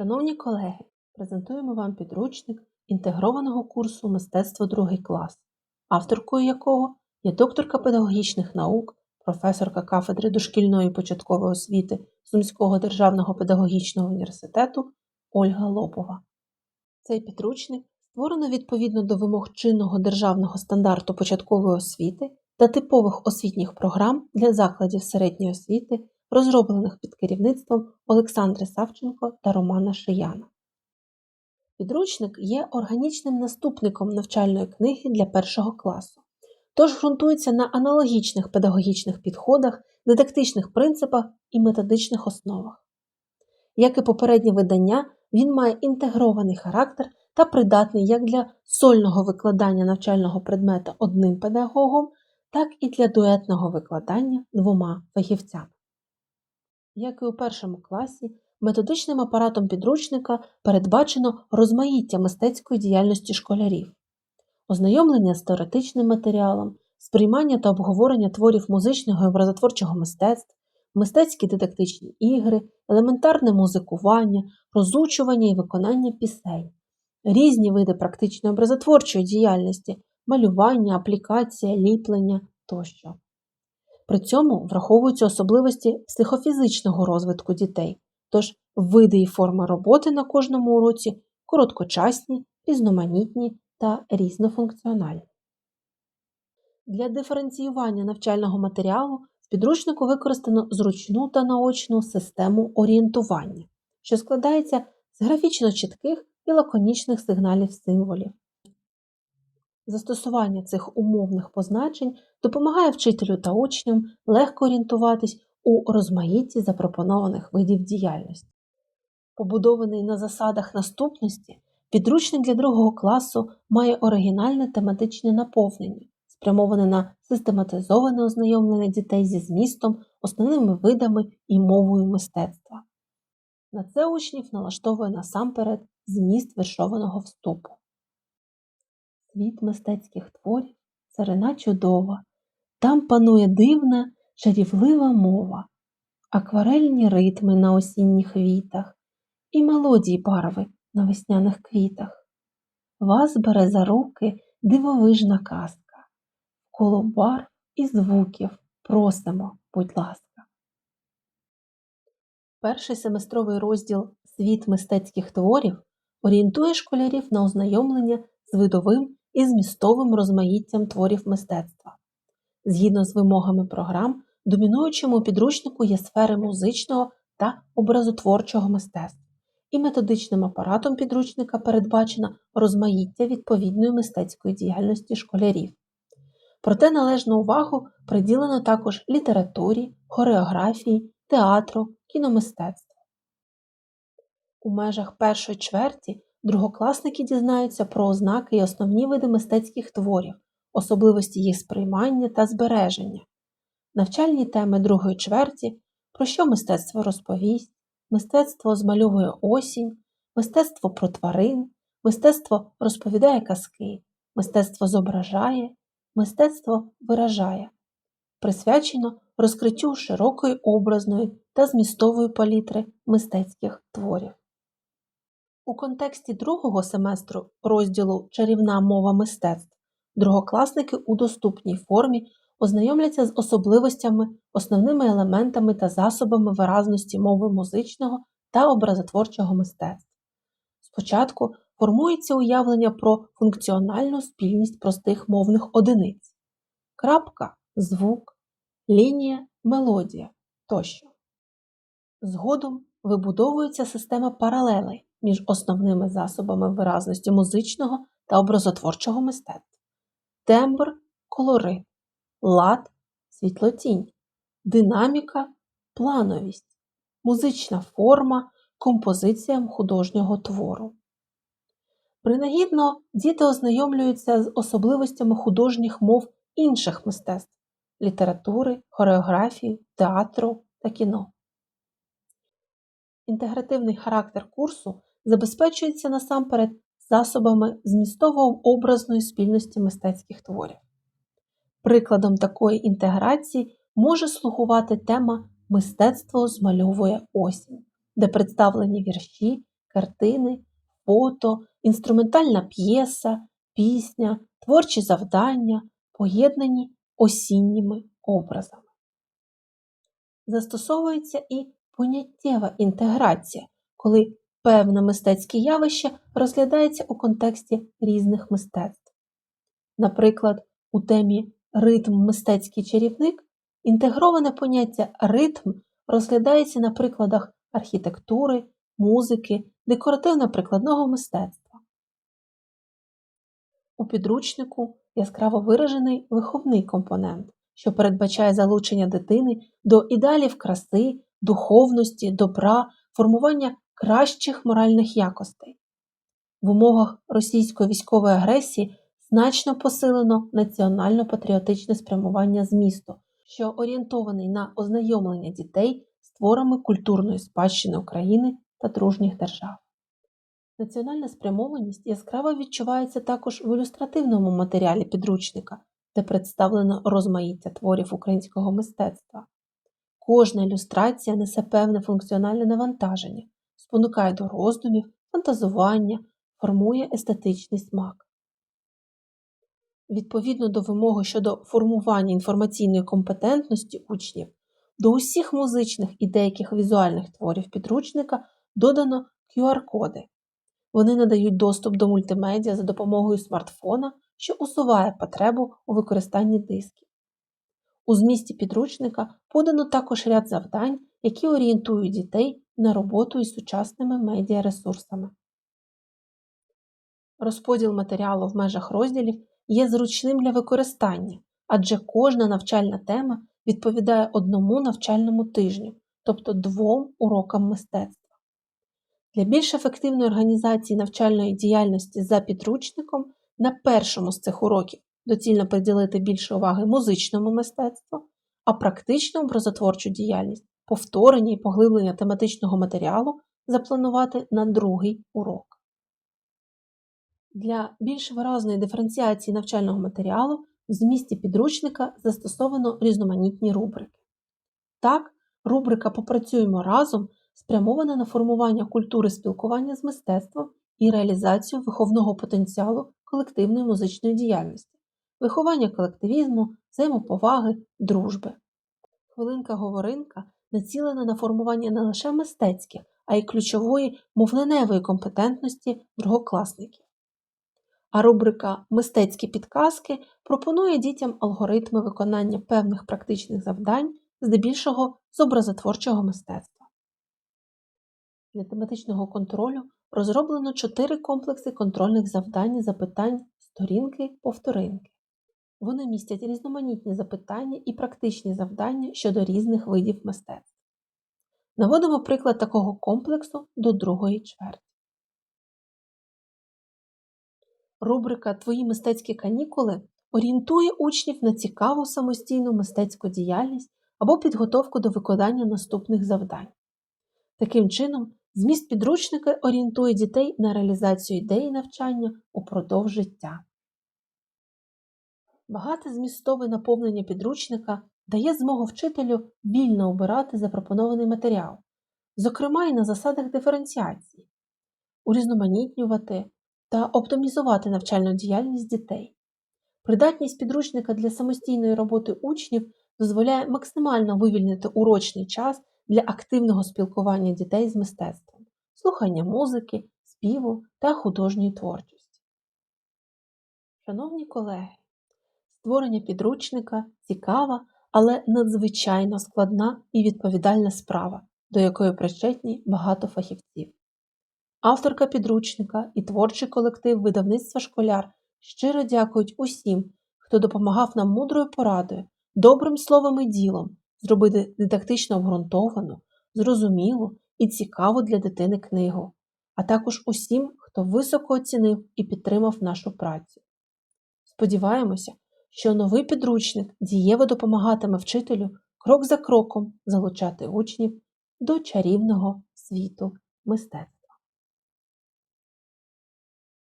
Шановні колеги, презентуємо вам підручник інтегрованого курсу Мистецтво другий клас, авторкою якого є докторка педагогічних наук, професорка кафедри дошкільної початкової освіти Сумського державного педагогічного університету Ольга Лопова. Цей підручник створено відповідно до вимог чинного державного стандарту початкової освіти та типових освітніх програм для закладів середньої освіти, розроблених під керівництвом Олександри Савченко та Романа Шияна. Підручник є органічним наступником навчальної книги для першого класу, тож ґрунтується на аналогічних педагогічних підходах, дидактичних принципах і методичних основах. Як і попереднє видання, він має інтегрований характер та придатний як для сольного викладання навчального предмета одним педагогом, так і для дуетного викладання двома фахівцями. Як і у першому класі, методичним апаратом підручника передбачено розмаїття мистецької діяльності школярів, ознайомлення з теоретичним матеріалом, сприймання та обговорення творів музичного і образотворчого мистецтв, мистецькі дидактичні ігри, елементарне музикування, розучування і виконання пісень, різні види практичної образотворчої діяльності, малювання, аплікація, ліплення тощо. При цьому враховуються особливості психофізичного розвитку дітей, тож види і форми роботи на кожному уроці короткочасні, різноманітні та різнофункціональні. Для диференціювання навчального матеріалу в підручнику використано зручну та наочну систему орієнтування, що складається з графічно чітких і лаконічних сигналів символів. Застосування цих умовних позначень допомагає вчителю та учням легко орієнтуватись у розмаїтті запропонованих видів діяльності. Побудований на засадах наступності, підручник для другого класу має оригінальне тематичне наповнення, спрямоване на систематизоване ознайомлення дітей зі змістом, основними видами і мовою мистецтва. На це учнів налаштовує насамперед зміст віршованого вступу. Світ мистецьких творів царина чудова, там панує дивна, чарівлива мова, акварельні ритми на осінніх вітах і мелодії барви на весняних квітах. Вас бере за руки дивовижна казка, коло барв і звуків просимо, будь ласка. Перший семестровий розділ Світ мистецьких творів орієнтує школярів на ознайомлення з видовим і змістовим розмаїттям творів мистецтва. Згідно з вимогами програм, домінуючим у підручнику є сфери музичного та образотворчого мистецтва, і методичним апаратом підручника передбачено розмаїття відповідної мистецької діяльності школярів. Проте належну увагу приділено також літературі, хореографії, театру, кіномистецтву. У межах першої чверті другокласники дізнаються про ознаки і основні види мистецьких творів, особливості їх сприймання та збереження, навчальні теми другої чверті, про що мистецтво розповість, мистецтво змальовує осінь, мистецтво про тварин, мистецтво розповідає казки, мистецтво зображає, мистецтво виражає, присвячено розкриттю широкої образної та змістової палітри мистецьких творів. У контексті другого семестру розділу Чарівна мова мистецтв другокласники у доступній формі ознайомляться з особливостями, основними елементами та засобами виразності мови музичного та образотворчого мистецтва. Спочатку формується уявлення про функціональну спільність простих мовних одиниць крапка, звук, лінія, мелодія тощо. Згодом вибудовується система паралелей між основними засобами виразності музичного та образотворчого мистецтва тембр, колорит, лад, світлотінь, динаміка, плановість, музична форма, композиція художнього твору. Принагідно діти ознайомлюються з особливостями художніх мов інших мистецтв літератури, хореографії, театру та кіно. Інтегративний характер курсу забезпечується насамперед засобами змістово-образної спільності мистецьких творів. Прикладом такої інтеграції може слугувати тема Мистецтво змальовує осінь, де представлені вірші, картини, фото, інструментальна п'єса, пісня, творчі завдання, поєднані осінніми образами. Застосовується і поняттєва інтеграція, коли певне мистецьке явище розглядається у контексті різних мистецтв. Наприклад, у темі ритм мистецький чарівник інтегроване поняття ритм розглядається на прикладах архітектури, музики, декоративно-прикладного мистецтва. У підручнику яскраво виражений виховний компонент, що передбачає залучення дитини до ідеалів краси, духовності, добра, формування кращих моральних якостей. В умовах російської військової агресії значно посилено національно-патріотичне спрямування змісту, що орієнтований на ознайомлення дітей з творами культурної спадщини України та дружніх держав. Національна спрямованість яскраво відчувається також в ілюстративному матеріалі підручника, де представлено розмаїття творів українського мистецтва. Кожна ілюстрація несе певне функціональне навантаження, спонукає до роздумів, фантазування, формує естетичний смак. Відповідно до вимоги щодо формування інформаційної компетентності учнів, до усіх музичних і деяких візуальних творів підручника додано QR-коди. Вони надають доступ до мультимедіа за допомогою смартфона, що усуває потребу у використанні дисків. У змісті підручника подано також ряд завдань, які орієнтують дітей на роботу із сучасними медіаресурсами. Розподіл матеріалу в межах розділів є зручним для використання, адже кожна навчальна тема відповідає одному навчальному тижню, тобто двом урокам мистецтва. Для більш ефективної організації навчальної діяльності за підручником на першому з цих уроків доцільно приділити більше уваги музичному мистецтву, а практичну образотворчу діяльність, повторення і поглиблення тематичного матеріалу запланувати на другий урок. Для більш виразної диференціації навчального матеріалу в змісті підручника застосовано різноманітні рубрики. Так, рубрика Попрацюємо разом спрямована на формування культури спілкування з мистецтвом і реалізацію виховного потенціалу колективної музичної діяльності, виховання колективізму, взаємоповаги, дружби. Хвилинка-говоринка націлена на формування не лише мистецьких, а й ключової мовленевої компетентності другокласників. А рубрика Мистецькі підказки пропонує дітям алгоритми виконання певних практичних завдань, здебільшого з образотворчого мистецтва. Для тематичного контролю розроблено чотири комплекси контрольних завдань запитань сторінки-повторинки. Вони містять різноманітні запитання і практичні завдання щодо різних видів мистецтв. Наводимо приклад такого комплексу до другої чверті. Рубрика Твої мистецькі канікули орієнтує учнів на цікаву самостійну мистецьку діяльність або підготовку до виконання наступних завдань. Таким чином, зміст підручника орієнтує дітей на реалізацію ідеї навчання упродовж життя. Багате змістове наповнення підручника дає змогу вчителю вільно обирати запропонований матеріал, зокрема і на засадах диференціації, урізноманітнювати та оптимізувати навчальну діяльність дітей. Придатність підручника для самостійної роботи учнів дозволяє максимально вивільнити урочний час для активного спілкування дітей з мистецтвом, слухання музики, співу та художньої творчості. Шановні колеги, створення підручника цікава, але надзвичайно складна і відповідальна справа, до якої причетні багато фахівців. Авторка підручника і творчий колектив видавництва школяр щиро дякують усім, хто допомагав нам мудрою порадою, добрим словом і ділом зробити дидактично обґрунтовану, зрозумілу і цікаву для дитини книгу, а також усім, хто високо оцінив і підтримав нашу працю. Сподіваємося, що новий підручник дієво допомагатиме вчителю крок за кроком залучати учнів до чарівного світу мистецтва.